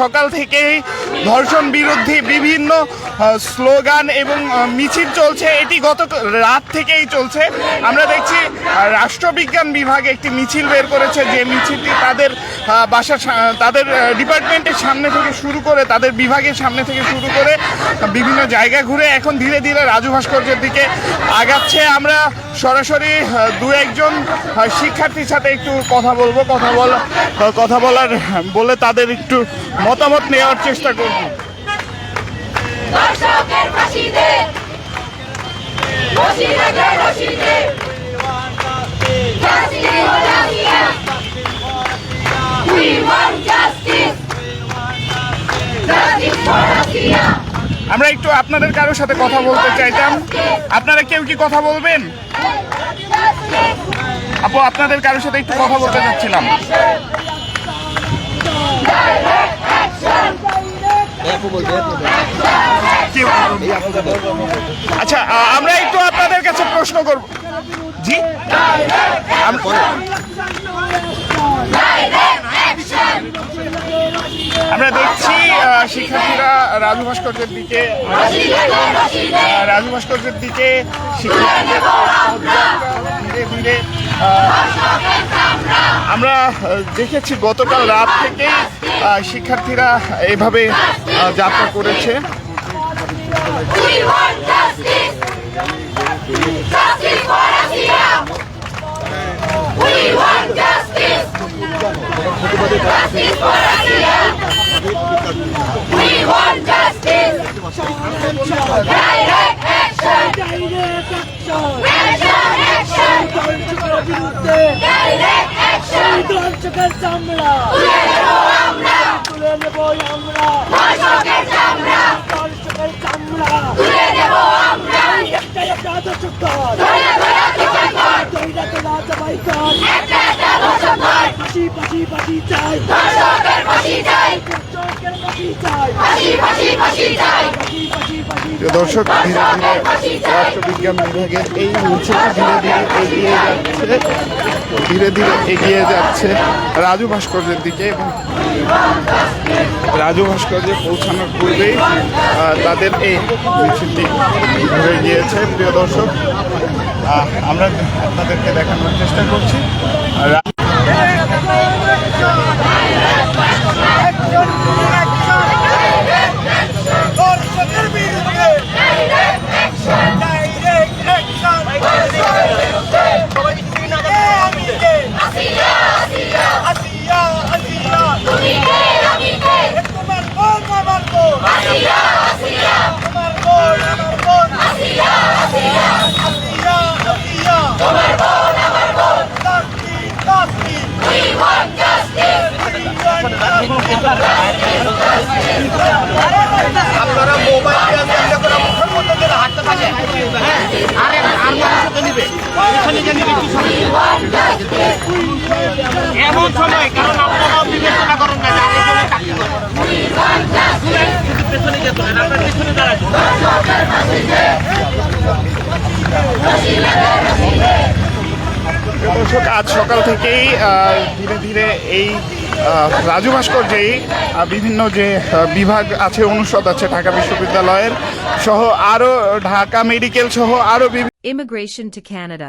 সকাল থেকেই ধর্ষণ বিরোধী বিভিন্ন স্লোগান এবং মিছিল চলছে। এটি গত রাত থেকেই চলছে। আমরা দেখছি রাষ্ট্রবিজ্ঞান বিভাগ একটি মিছিল বের করেছে। যে মিছিলটি তাদের বাসার তাদের ডিপার্টমেন্টের সামনে থেকে শুরু করে, তাদের বিভাগের সামনে থেকে শুরু করে, বিভিন্ন জায়গা ঘুরে এখন ধীরে ধীরে রাজু ভাস্কর্যের দিকে আগাচ্ছে। আমরা সরাসরি দু একজন শিক্ষার্থীর সাথে একটু কথা বলব। কথা বল, কথা বলার বলে তাদের একটু মতামত নেওয়ার চেষ্টা করব। আমরা একটু আপনাদের কারোর সাথে কথা বলতে চাইতাম। আপনারা কেউ কি কথা বলবেন? আপু আপনাদের কারোর সাথে একটু কথা বলতে চাচ্ছিলাম আচ্ছা আমরা একটু আপনাদের কাছে প্রশ্ন করব। জি? আমরা দেখছি শিক্ষার্থীরা রাজু ভাস্কর্যের দিকে রাজু ভাস্কর্যের দিকে শিক্ষার্থীদের ধীরে ধীরে আমরা দেখেছি গতকাল রাত আহ, শিক্ষার্থীরা এভাবে যাত্রা করেছে We want justice Justice দর্শকের চামড়া। তুলে নেব আমরা তুলে নেবই আমরা। দর্শকের চামড়া। দর্শকের চামড়া। তুলে নেব আমরা। একটাই একটা আদর্শ কর দইরা তোলা জবাই কর একটা একটা দর্শক কর পাশি পাশি পাশি চাই। চাই। দর্শকের পাশি চাই চাই। পাশি পাশি পাশি প্রিয় দর্শক ধীরে ধীরে রাষ্ট্রবিজ্ঞান বিভাগের এই মিছিলটি ধীরে ধীরে এগিয়ে যাচ্ছে। ধীরে ধীরে এগিয়ে যাচ্ছে রাজু ভাস্কর্যের দিকে এবং রাজু ভাস্কর্যে পৌঁছানোর পূর্বেই তাদের এই মিছিলটি ঘুরে গিয়েছে। প্রিয় দর্শক আমরা আপনাদেরকে দেখানোর চেষ্টা করছি। এমন সময় কারণ আপনারাও বিবেচনা করেন না যে আরেকজনের চাকরি করে কিন্তু পেছনে যেত আপনার পেছনে দাঁড়াচ্ছে। দর্শক আজ সকাল থেকেই আহ, ধীরে ধীরে এই আহ, রাজু ভাস্কর্যেই বিভিন্ন যে আহ, বিভাগ আছে অনুষদ আছে ঢাকা বিশ্ববিদ্যালয়ের সহ আরও ঢাকা মেডিকেল সহ আরও বিভিন্ন Immigration to Canada.